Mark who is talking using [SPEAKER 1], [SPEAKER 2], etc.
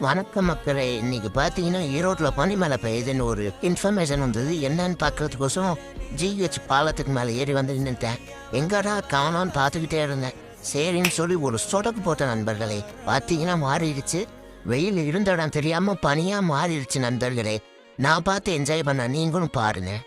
[SPEAKER 1] வணக்கம் மக்களே இன்னைக்கு பார்த்தீங்கன்னா ஈரோட்டில் பனிமலை பெய்யுதுன்னு ஒரு இன்ஃபர்மேஷன் வந்தது. என்னன்னு பார்க்கறதுக்கோசம் ஜிஹெச் பாலத்துக்கு மேலே ஏறி வந்து நின்றுட்டேன் எங்கடா காணோன்னு பார்த்துக்கிட்டே இருந்தேன். சரின்னு சொல்லி ஒரு சொடக்கு போட்ட நண்பர்களே. பார்த்தீங்கன்னா மாறிடுச்சு. வெயில் இருந்த இடம் தெரியாமல் பனியாக மாறிடுச்சு நண்பர்களே. நான் பார்த்து என்ஜாய் பண்ண நீங்களும் பாருங்க.